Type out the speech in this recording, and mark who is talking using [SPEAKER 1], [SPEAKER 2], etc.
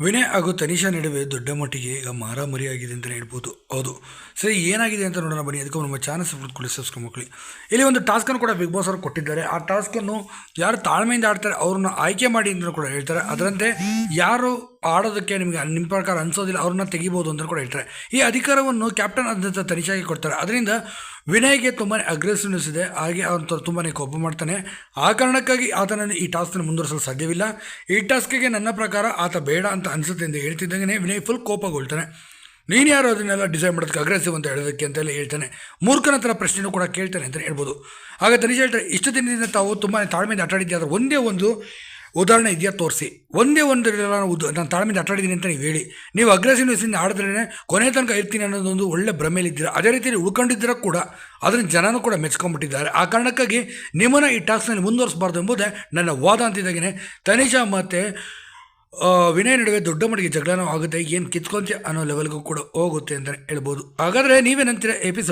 [SPEAKER 1] ವಿನಯ್ ಹಾಗೂ ತನಿಷಾ ನಡುವೆ ದೊಡ್ಡ ಮಟ್ಟಿಗೆ ಈಗ ಮಾರಾಮರಿಯಾಗಿದೆ ಅಂತಲೇ ಹೇಳ್ಬೋದು. ಹೌದು. ಸರಿ, ಏನಾಗಿದೆ ಅಂತ ನೋಡೋಣ ಬನ್ನಿ. ಅದಕ್ಕೆ ನಮ್ಮ ಚಾನಲ್ ಸಬ್ಸ್ಕ್ರೈಬ್ ಸಬ್ಸ್ಕ್ರೈಬ್ ಮಾಡ್ಕೊಳ್ಳಿ. ಇಲ್ಲಿ ಒಂದು ಟಾಸ್ಕನ್ನು ಕೂಡ ಬಿಗ್ ಬಾಸ್ ಅವರು ಕೊಟ್ಟಿದ್ದಾರೆ. ಆ ಟಾಸ್ಕನ್ನು ಯಾರು ತಾಳ್ಮೆಯಿಂದ ಆಡ್ತಾರೆ, ಅವ್ರನ್ನ ಆಯ್ಕೆ ಮಾಡಿ ಅಂತ ಕೂಡ ಹೇಳ್ತಾರೆ. ಅದರಂತೆ ಯಾರು ಆಡೋದಕ್ಕೆ ನಿಮಗೆ ನಿಮ್ಮ ಪ್ರಕಾರ ಅನ್ಸೋದಿಲ್ಲ, ಅವ್ರನ್ನ ತೆಗಿಬೋದು ಅಂತ ಕೂಡ ಹೇಳ್ತಾರೆ. ಈ ಅಧಿಕಾರವನ್ನು ಕ್ಯಾಪ್ಟನ್ ಆದಂಥ ತನಿಷಾಗೆ ಕೊಡ್ತಾರೆ. ಅದರಿಂದ ವಿನಯ್ಗೆ ತುಂಬಾ ಅಗ್ರೆಸಿವ್ನೆಸ್ ಇದೆ. ಹಾಗೆ ಅವನು ತುಂಬಾ ಕೋಪ ಮಾಡ್ತಾನೆ. ಆ ಕಾರಣಕ್ಕಾಗಿ ಆತನನ್ನು ಈ ಟಾಸ್ಕನ್ನು ಮುಂದುವರಿಸಲು ಸಾಧ್ಯವಿಲ್ಲ. ಈ ಟಾಸ್ಕಿಗೆ ನನ್ನ ಪ್ರಕಾರ ಆತ ಬೇಡ ಅಂತ ಅನಿಸುತ್ತೆ ಎಂದು ಹೇಳ್ತಿದ್ದಂಗೆ ವಿನಯ್ ಫುಲ್ ಕೋಪಗೊಳ್ತಾನೆ. ನೀನು ಯಾರು ಅದನ್ನೆಲ್ಲ ಡಿಸೈಡ್ ಮಾಡೋದಕ್ಕೆ ಅಗ್ರೆಸಿವ್ ಅಂತ ಹೇಳೋದಕ್ಕೆ ಅಂತೆಲ್ಲ ಹೇಳ್ತಾನೆ. ಮೂರ್ಖನ ಥರ ಪ್ರಶ್ನೆನೂ ಕೂಡ ಕೇಳ್ತಾನೆ ಅಂತ ಹೇಳ್ಬೋದು. ಆಗ ತನಿಷ್ ಹೇಳ್ತಾರೆ, ಇಷ್ಟು ದಿನದಿಂದ ತಾವು ತುಂಬಾ ತಾಳ್ಮೆಯಿಂದ ಆಟಾಡಿದ್ದೆ, ಆದರೆ ಒಂದೇ ಒಂದು ಉದಾಹರಣೆ ಇದೆಯಾ? ತೋರಿಸಿ. ಒಂದೇ ಒಂದು ನಾನು ಉದ್, ನಾನು ತಾಳ್ಮೆಯಿಂದ ಆಟಾಡಿದ್ದೀನಿ ಅಂತ ನೀವು ಹೇಳಿ. ನೀವು ಅಗ್ರೆಸಿವ್ನೆಸ್ಸಿಂದ ಆಡಿದ್ರೇ ಕೊನೆ ತನಕ ಇರ್ತೀನಿ ಅನ್ನೋದೊಂದು ಒಳ್ಳೆ ಭ್ರಮೆಯಲ್ಲಿದ್ದೀರ? ಅದೇ ರೀತಿಯಲ್ಲಿ ಉಳ್ಕೊಂಡಿದ್ದೀರ ಕೂಡ. ಅದನ್ನು ಜನನೂ ಕೂಡ ಮೆಚ್ಕೊಂಡ್ಬಿಟ್ಟಿದ್ದಾರೆ. ಆ ಕಾರಣಕ್ಕಾಗಿ ನಿಮ್ಮನ್ನು ಈ ಟಾಸ್ಕ್ನಲ್ಲಿ ಮುಂದುವರಿಸಬಾರ್ದು ಎಂಬುದೇ ನನ್ನ ವಾದ ಅಂತಿದ್ದಾಗೇ ತನಿಷಾ ಮತ್ತು ವಿನಯ ವಿನಯ್ ನಡುವೆ ದೊಡ್ಡ ಮಟ್ಟಿಗೆ ಜಗಳನೂ ಆಗುತ್ತೆ. ಏನು ಕಿತ್ಕೊಂತೆ ಅನ್ನೋ ಲೆವೆಲ್ಗೂ ಕೂಡ ಹೋಗುತ್ತೆ ಅಂತಲೇ ಹೇಳ್ಬೋದು. ಹಾಗಾದರೆ ನೀವೇನಂತೀರ ಎಪಿಸೋಡ್